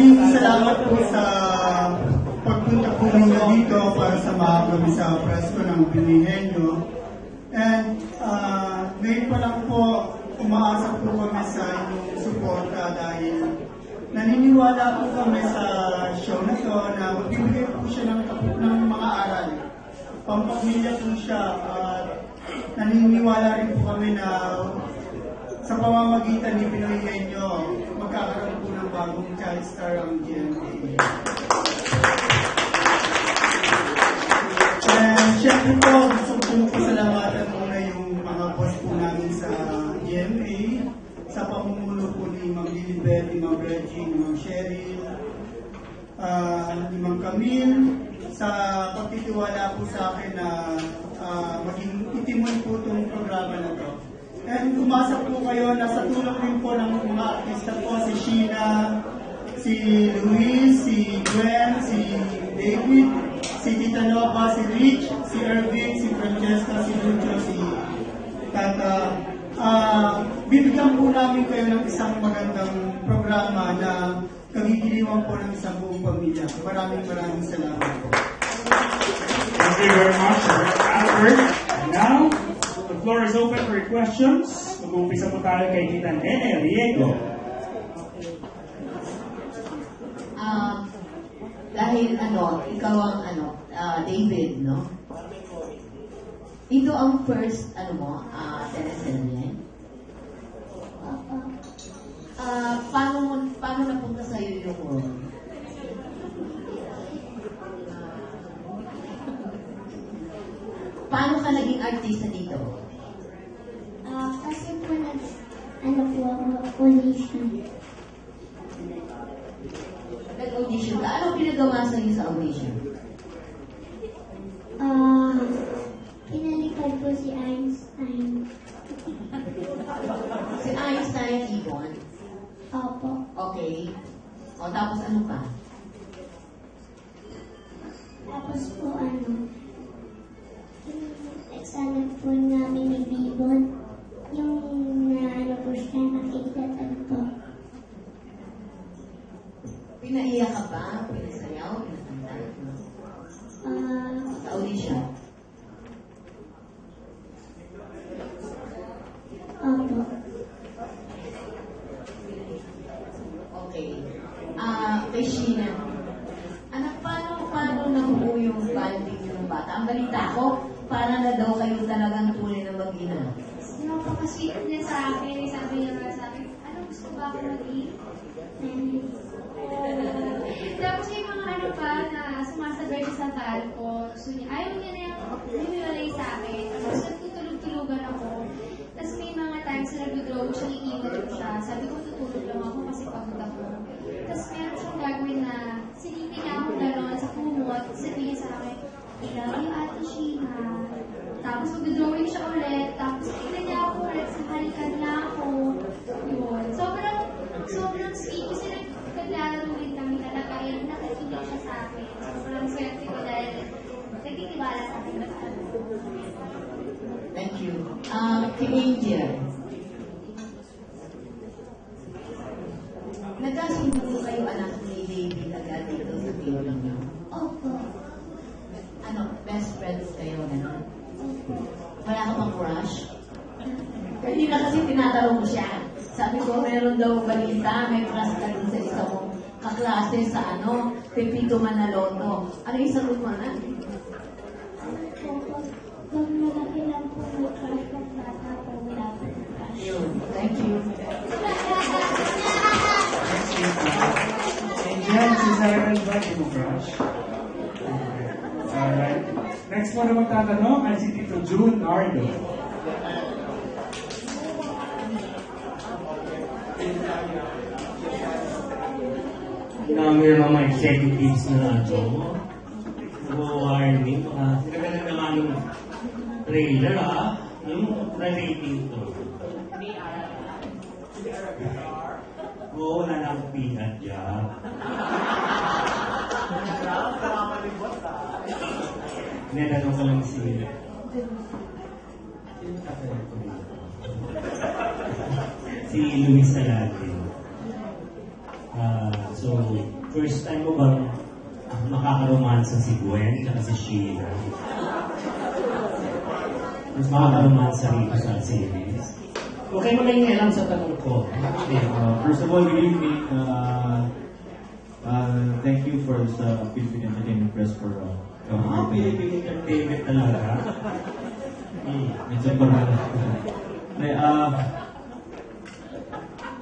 Maraming salamat po sa pagpunta po ninyo dito para samahan kami sa presko ng Binihenyo. And uh, ngayon pa lang po, umaasa po kami sa inyong suporta dahil naniniwala po kami sa show na to na magbibigay po siya ng, ng mga aral. Pampamilya po siya at naniniwala rin po kami na sa pamamagitan ni Pinoy Henyo, magkakaroon bagong child ang GMA. And syempre po, gusto ko pasalamatan muna yung mga boss po namin sa GMA, sa pamumuno po ni Ma'am Lilibet, ni Ma'am Reggie, ni Ma'am Cheryl, ah, ni Ma'am Camille, sa pagtitiwala po sa akin na ah, maging itimun po itong programa na to. And umasa po kayo na sa tulong din po ng mga artista po, si Luis, si Gwen, si David, si Tita Nova, si Rich, si Ervin, si Francesca, si Lucho, si Tata. Ah, bibigyan po namin kayo ng isang magandang programa na kagigiliwan po ng isang buong pamilya. Maraming maraming salamat po. Thank you very much, Albert. And now, the floor is open for questions. Mag-uumpisa po tayo kay Tita Nene Riego. Ah, dahil ano, ikaw ang ano, ah, David, no? Ito ang first, ano mo, ah, teleserye. Ah, paano mo, paano napunta sa iyo yung role? Paano ka naging artista dito? Ah, kasi po nag, ano po ako, audition. Pinagawa sa iyo sa audition? Ah, kinalikad po si Einstein. Si Einstein, Ibon. Opo. Okay. O, tapos ano pa? Tapos po ano, examen po namin ni Bibon. Yung na ano po siya, nakikitatan po. Pinaiyak ka ba? Pinasayaw? Pinakanta? Ah, Sa audition? opo. Okay. Ah, kay Sheena. Anak, paano, paano nabuo yung banding ng bata? Ang balita ko, para na daw kayo talagang tunay na mag-ina. Napaka-sweet niya sa akin. Sabi niya nga sa akin, ano gusto ba ako maging? Tapos may mga ano pa na sumasabay siya sa tal ko. Gusto niya, ayaw niya na yung lumiwalay sa akin. Tapos nagtutulog-tulugan ako. Tapos may mga times na nag-draw siya, Sabi ko, tutulog lang ako kasi pagod ako. Tapos meron siyang gagawin na silipin niya ako gano'n sa kumot. Sabi niya sa akin, I love you, Ate Sheena. Tapos mag-drawing siya ulit. Tapos tignan niya ako ulit sa halikan niya ako. Yun. Sobrang, sobrang sweet. Kasi nag- naglalaro rin kami talaga. Yan, nakikinig siya sa akin. Sobrang swerte ko dahil nagtitiwala sa akin. Thank you. Ah, kay Angel. Nagkasundo po kayo anak ni David agad dito sa film niyo. Opo. Ano, best friends kayo, gano'n? Wala ka bang crush? Hindi na kasi tinatanong ko siya. Sabi ko, meron daw balita, may crush ka dun sa isa mong kaklase sa ano, Pepito Manaloto. Ano yung sagot mo na? Opo. Pag Angel, si Siren ba? Di mo crush? Alright. Next mo na magtatanong ay si Tito June. Kami naman mga executives na nato. Nag-warning. Uh, sinagalan naman yung trailer ha. Yung na-rating to. Oo, nanakpihan dyan. Ninanong ko lang si... Sino katalag ko dito? si Luis Alatin. Ah, so, So, first time mo bang makakaromansa si Gwen at si Sheila? Mas makakaromansa rito sa series? Okay mo yung alam sa tanong ko. Okay, uh, first of all, good evening. Uh, uh, thank you for the Philippine Entertainment Press for uh, Ah, coming. Philippine Entertainment talaga. Hmm. Medyo parang... Okay, uh,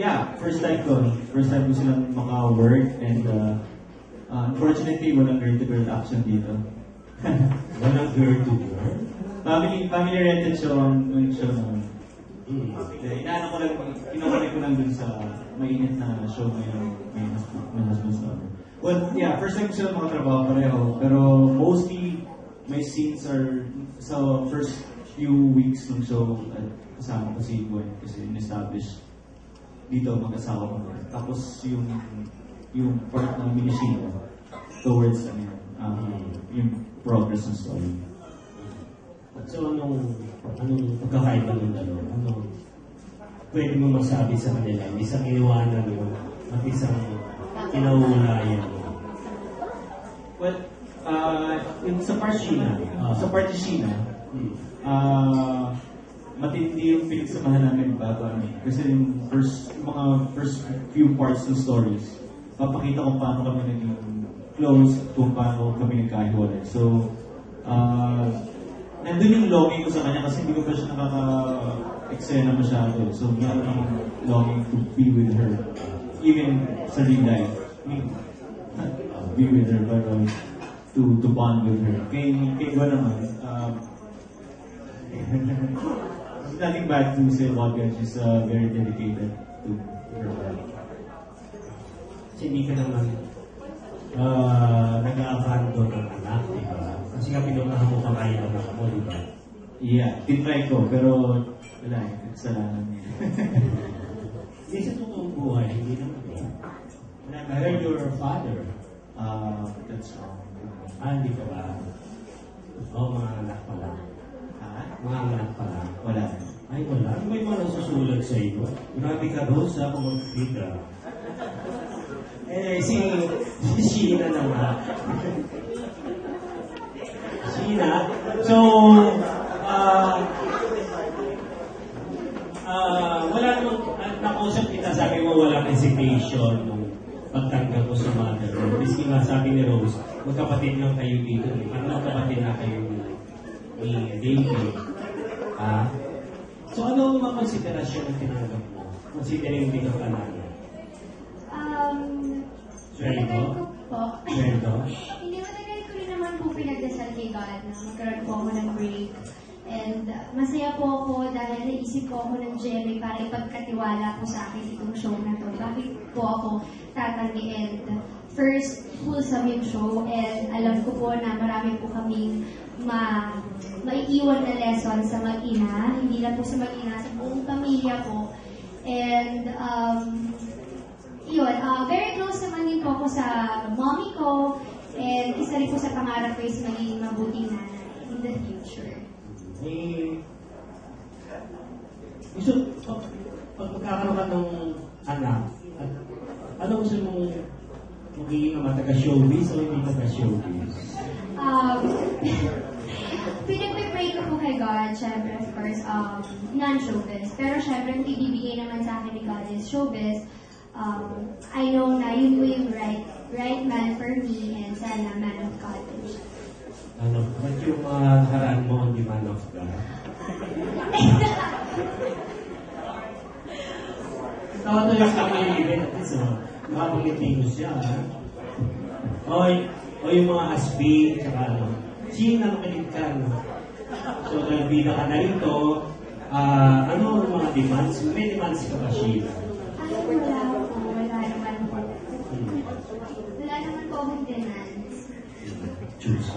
yeah, first time ko. First time ko silang maka-work and uh, uh, unfortunately, walang girl-to-girl action dito. Walang girl to girl. family, family rented show ang ang show naman. Eh, Inaano ko lang, kinukulit ko lang dun sa mainit na show ngayon, may husband, may husband's number. Well, yeah, first time ko sila makatrabaho pareho, pero mostly my scenes are sa first few weeks ng show at kasama ko si Gwen kasi in-establish dito mag-asawa ko. Tapos yung yung part ng minisino towards ano, um, yung progress ng story. So, anong, anong pagkakaiba ng dalawa? Ano, pwede mo masabi sa kanila, isang iniwanan mo at isang kinauulayan mo. Well, uh, yung sa part Sheena, Ah. sa part ni Sheena, Hmm. ah matindi yung pinagsamahan namin bago ano. Kasi yung first, yung mga first few parts ng stories, papakita kung paano kami naging close, kung paano kami nagkahiwalay. So, uh, nandun yung longing ko sa kanya kasi hindi ko pa siya nakaka-eksena masyado. So, meron akong longing to be with her. Even sa real life. I mean, uh, be with her, but uh, to to bond with her. Kay, kay Iba naman, um, nothing bad to say about her. She's uh, very dedicated to her work. Kasi hindi ka naman uh, nag-abandon ng anak, di ba? Kasi nga pinunahan mo pa kayo ng anak mo, di ba? Yeah, tinry ko, pero wala eh, kasalanan niya. Hindi sa totoong buhay, hindi naman eh. You're a father. uh, that's wrong. Ah, hindi ka ba? Oo, mga anak pala. Ha? Mga anak pala. Wala. Ay, wala. Ano ba yung mga nasusulat sa iyo? Grabe ka doon sa kumagpit ah. Eh, si Sheena naman. Sheena. So, ah, ah, wala namang, ah, nakausap kita, sabi mo walang hesitation nung pagtanggap mo sa mother mo. Miski nga sabi ni Rose, magkapatid lang kayo dito. eh. Parang magkapatid na kayo ni, ni David. Ah, So ano ang mga konsiderasyon na tinanggap mo? Considering hindi ka panalo. Um, Sweldo? ko. Sweldo? Hindi, matagal ko rin naman po pinagdasal kay God na magkaroon po ako ng break. And uh, masaya po ako dahil naisip po ako ng Jerry para ipagkatiwala po sa akin itong show na to. Bakit po ako tatanggi and first wholesome yung show and alam ko po na marami po kaming ma maiiwan na lesson sa mag-ina, hindi lang po sa mag-ina, sa buong pamilya po. And um, yun, ah, very close naman din po ako sa mommy ko and isa rin po sa pangarap ko is maging mabuting nanay in the future. Eh, gusto, pag, pag magkakaroon ka ng anak, at, ano gusto mong magiging naman taga-showbiz o hindi taga-showbiz? Um, pinagpipray ko po kay God, syempre, of course, um, non-showbiz. Pero syempre, kung ibibigay naman sa akin ni God is showbiz, um, I know na yun po yung right, right man for me and ba't yung mga haraan mo ang man of God? Tawa to yung kamilibin at least, oh. Makapangiti mo siya, ha? O, y- o yung mga asbing, tsaka ano. Sino ang kinig ka, no? So, nalbida ka na rito. Ah, ano ang mga demands? May demands ka ba, Sheila? Ay, wala naman po. Hmm. Wala naman po akong demands. Choose.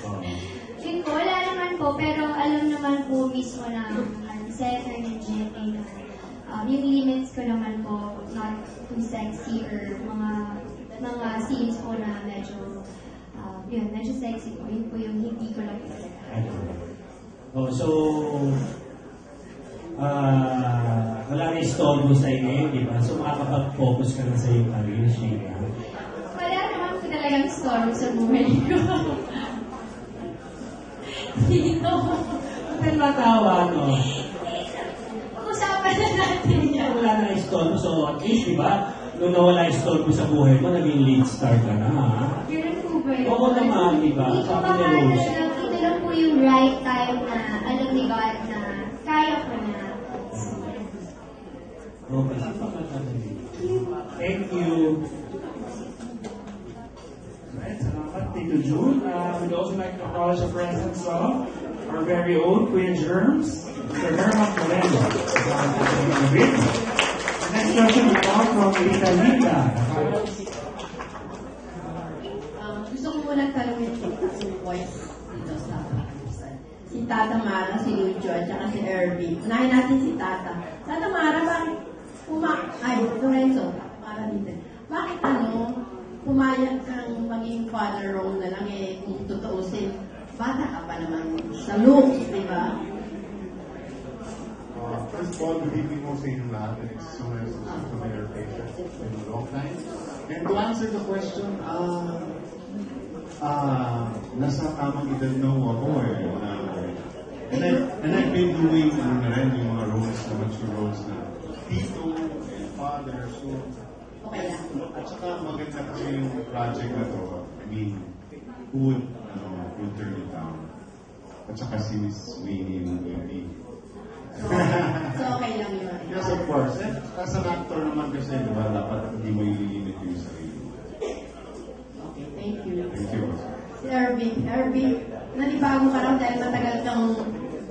Oh. Yun po, wala naman po, pero alam po mismo ng senator ng GMA na um, yung limits ko naman po, not too sexy or mga mga scenes po na medyo, um, yun, medyo sexy po. Yun po yung hindi ko lang? Oh, so, ah, wala na istorbo sa inyo, di ba? So makakapag-focus ka na sa iyong career, Sheila. Wala naman po talagang story sa buhay ko. Dito. Bakit matawa, no? Pag-usapan na natin yan. Wala na istorbo, so at least, di ba? Nung nawala istorbo sa buhay mo, naging lead star ka na, ha? Ganun po ba yun? Oo naman, di ba? Hindi ko pa lang, ito lang po yung right time na alam ni God na kaya ko na. Okay. Thank you. Right, salamat, Tito June. Uh, we'd also like to acknowledge the presence of our very own Kuya Germs, Mr. Herman Moreno. Next question will come from Rita Linda. Um, gusto ko muna tanongin yung voice si Tata Mara, si Lucho, at saka si Irving. Unahin natin si Tata. Tata Mara, bakit puma... Ay, Lorenzo, Mara dito. Bakit ano, pumayag kang maging father role na lang eh, kung tutuusin, bata ka pa naman sa looks, di ba? Uh, first of all, good evening mo sa inyong lahat and it's so nice to see familiar faces. Been a long time. And to answer the question, ah, ah, nasa tamang edad na ako eh. na and, I, and I've been doing ano na rin, yung mga roles na mature roles na tito and father. So, Okay lang. at saka maganda kasi yung project na to. I mean, who would, would turn it down? At saka si Miss Winnie yung baby. So, so okay lang yun. Yes, of course. And as an actor naman kasi, di ba, dapat hindi mo ililimit yung sarili. Okay, thank you. Thank you. Si Irving, Irving, nanibago ka raw dahil matagal kang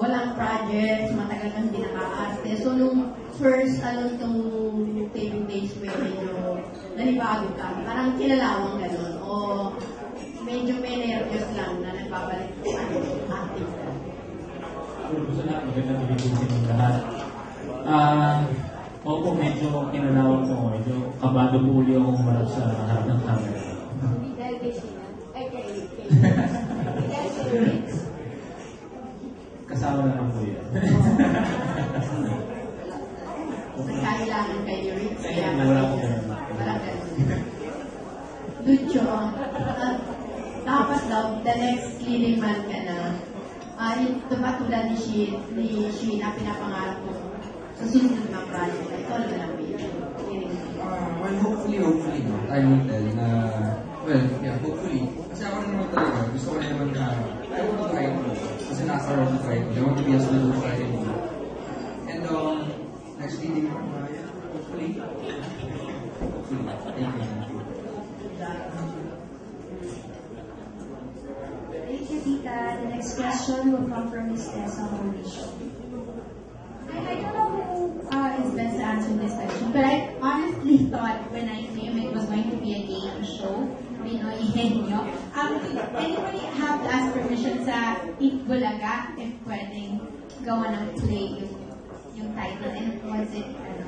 walang project, matagal kang hindi naka-arte. So, nung first, ano, itong taping days medyo nanibago ka. Parang kilalawang ganun. O medyo may nervous lang na nagbabalik ano, acting gusto na, po sa inyong lahat. Ah, opo, medyo kinalawag ko. Medyo kabado po uli ako humarap sa harap ng camera. Dahil kay Sheila. Ay, kay Dahil kay Rick. Kasama daw, the next leading man ka na. Ah, uh, tulad ni Shin, ni Shin na pinapangarap ko sa susunod na project. Ito lang lang. Uh, well, hopefully, hopefully, no? time will tell na, well, yeah, hopefully. Kasi ako naman talaga, gusto ko na naman na, I want to try it. Kasi nasa road to try it. I want to be as good as I can be. And, um, next from uh, yeah, hopefully. Hopefully. Thank you. Thank you. Thank you, Tita. The next question will come from Ms. Tessa Mauricio. I, I don't know who uh, is best to answer this question, but I honestly thought when I came it was going to be a game show. Pinoy Henyo. Um, did anybody have to ask permission sa Itbulaga if pwedeng gawa ng play yung, yung title? And was it, ano,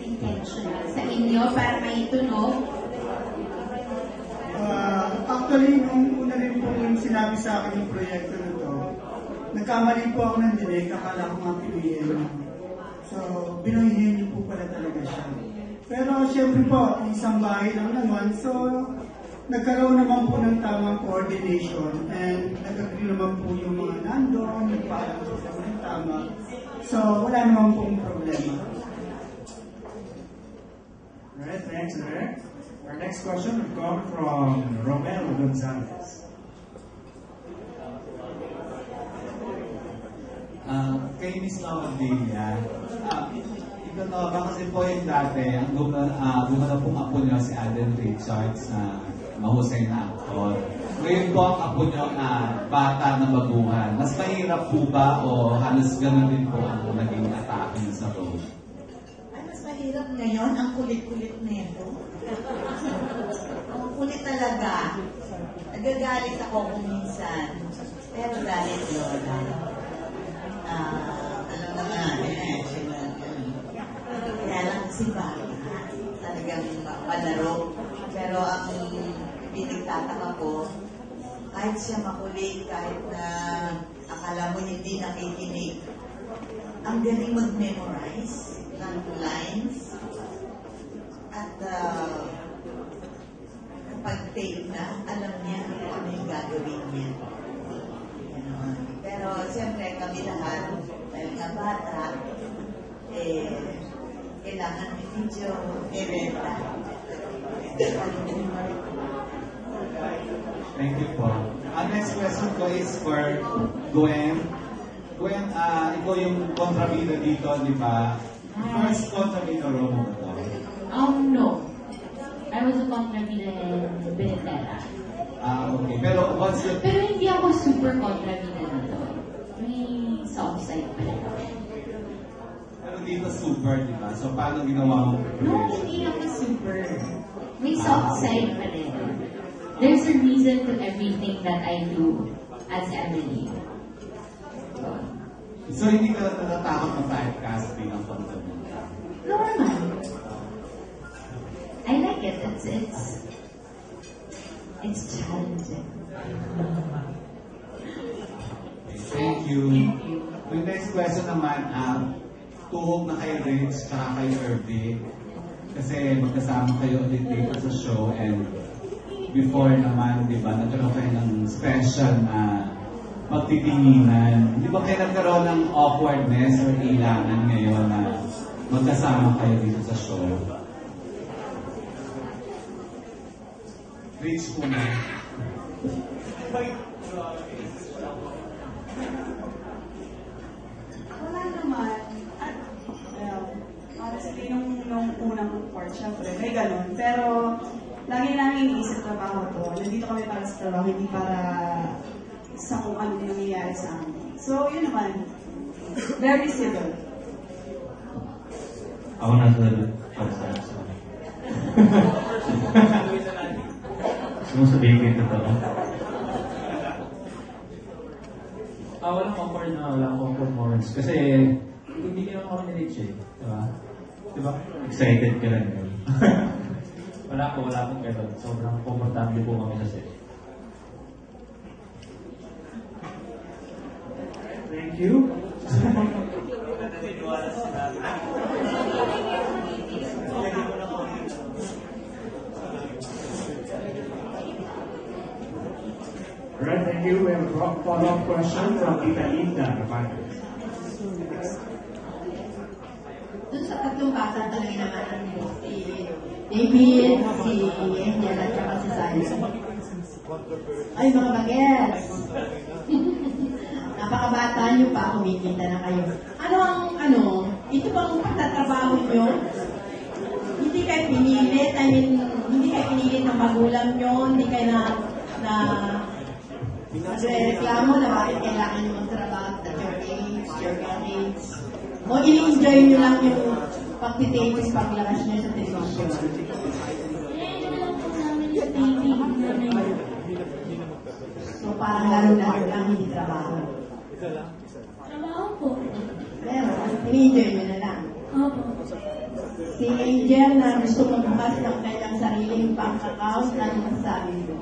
intentional sa inyo para may tunog? Ah, actually, nung una rin po yung sinabi sa akin yung proyekto na to, nagkamali po ako ng dinig, akala ko nga piliin. So, binuhihin niyo po pala talaga siya. Pero syempre po, isang bahay lang naman, so nagkaroon naman po ng tamang coordination and nag-agree naman po yung mga nandun, nagpaalam po sa ng tama. So, wala naman pong problema. Alright, thanks, Eric. Our next question will come from Romero Gonzalez. Ah, kay Miss Mama Delia, ah, ito to, kasi po yung dati, ang gumana, ah, gumana pong apo niyo si Alden Richards na mahusay na aktor. Ngayon po ang apo niyo ah, bata na baguhan. Mas mahirap po ba o halos ganun din po ang naging atake sa role? Ay, mas mahirap ngayon ang kulit-kulit nito. ang kulit talaga. Nagagalit ako kung minsan. Pero galit Lola. Ah, ano na nga eh. Kaya lang kasi bata. Talagang palaro. Pero ang pinagtataka ko, kahit siya makulit, kahit na akala mo hindi nakikinig, ang galing mag-memorize ng lines. At uh, kapag take na, alam niya kung ano yung gagawin niya. Pero siyempre kami lahat, bata, eh, kailangan medyo erenta. Thank you po. Ang next question ko is for Gwen. Gwen, ah, ikaw yung kontrabida dito, di ba? First kontrabida role mo ba to? Um, no. I was a contrabida in Benetera. Ah, okay. Pero what's your... Pero hindi ako super contrabida na to. May soft side pa Pero dito super, di ba? So, paano ginawa mo No, hindi super. May soft side pa rin. There's a reason to everything that I do as Emily. So, hindi ka natatakot na typecast bilang kontrabida? No. I like it. It's, it's, it's challenging. Thank you. Yung next question naman, um, tuhog na kay Rich tsaka kay Irving. Kasi magkasama kayo ulit dito sa show and before naman, di ba, nagkaroon kayo ng special na pagtitinginan. Di ba kayo nagkaroon ng awkwardness or ilangan ngayon na magkasama kayo dito sa show? Rich muna. Wala naman. At, well, honestly, nung, nung part, syempre, may ganun. Pero, lagi namin iniisip trabaho to. Nandito kami para sa trabaho, hindi para sa kung anong nangyayari sa amin. So, yun naman. Very civil. Ako para sa sa. Gusto mo sabihin ko yung totoo? Ah, walang awkward na, walang awkward moments. Kasi, hindi ka naman ako ni-reach eh. Diba? Diba? Excited ka lang. Wala po, wala pong ganun. Sobrang komportable po kami sa set. Thank you. Alright, thank you. We have a fo- follow-up question from Tita Linda Rapanes. Dun sa tatlong bata talaga naman si David, si Angel, at saka si Simon. Ay, mga bagets! Napakabata niyo pa, kumikita na kayo. Ano ang, ano, ito bang pagtatrabaho niyo? Hindi kayo pinilit, I mean, hindi kayo pinilit ng magulang niyo, hindi kayo na, na, nagre-reklamo na bakit kailangan niyo magtrabaho at your age, your age. O ini-enjoy niyo lang yung pagtitapes, paglabas niyo sa television. So parang laro-laro lang, hindi trabaho. Trabaho po. Pero, ini-enjoy niyo na lang. Opo. Si Angel na gusto magbukas ng kanyang sariling bank account, ano masasabi mo?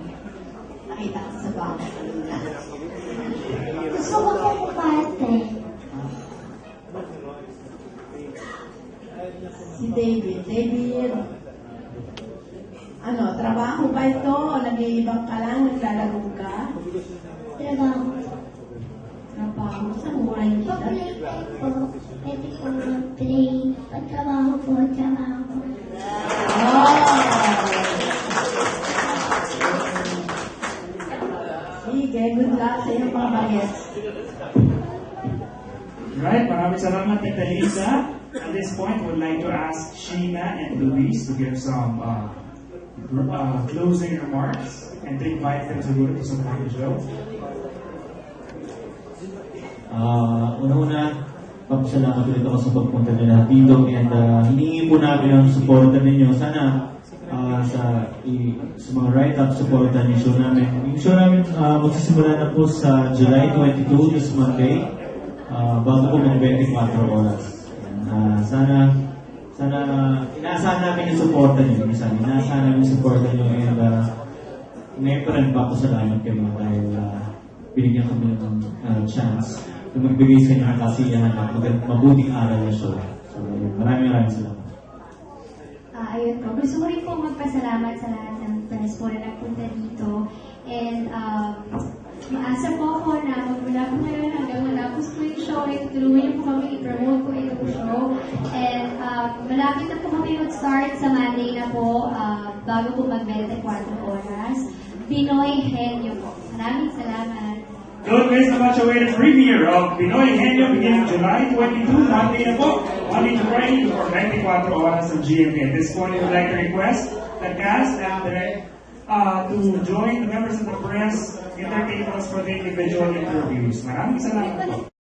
Nakita ko sa bank kanina. Gusto ko po kuparte. Si David. David, ano, trabaho ba ito o nag-iibang ka lang, naglalaro ka? Trabaho. Trabaho, saan mo kayo kita? Pag-play po, pwede po mag-play. Pag-trabaho po, trabaho. Sige, good luck sa iyong mga bagets. Right, maraming salamat Tita Lisa. At this point, would like to ask Sheena and Luis to give some uh, uh, closing remarks and to invite them to go to support the show. Ah, una-una, papasalamat ulit ako sa pagpunta niyo lahat dito and uh, hiningi po namin ang suporta ninyo. Sana ah, sa i, sa mga write-up suporta yung show namin. Yung show namin ah, magsisimula na po sa July 22, this Monday, ah, bago po mag 24 oras. Ah, sana sana inaasahan namin yung suporta niyo. Minsan, inaasahan namin yung suporta niyo and uh, ngayon pa rin papasalamat kami dahil uh, binigyan kami ng uh, chance to magbigay sa inyo ng kasiyahan at mabuting aral na show. So, maraming maraming salamat. Ah, ayun po. Gusto ko rin po magpasalamat sa lahat ng po na nagpunta dito. And um, maasa po ako na magmula po ngayon hanggang matapos po yung show, ay tutulungan niyo po kami i-promote po show. And um, malapit na po kami mag-start sa Monday na po, ah, bago po mag-24 oras. Pinoy Henyo po. Maraming salamat. Don't miss the much awaited premiere of Pinoy Henyo beginning July 22, Monday na po, Monday to Friday for 24 oras of GMA. At this point, I would like to request the cast and the, uh, to join the members of the press tables for the individual interviews. Maraming salamat po.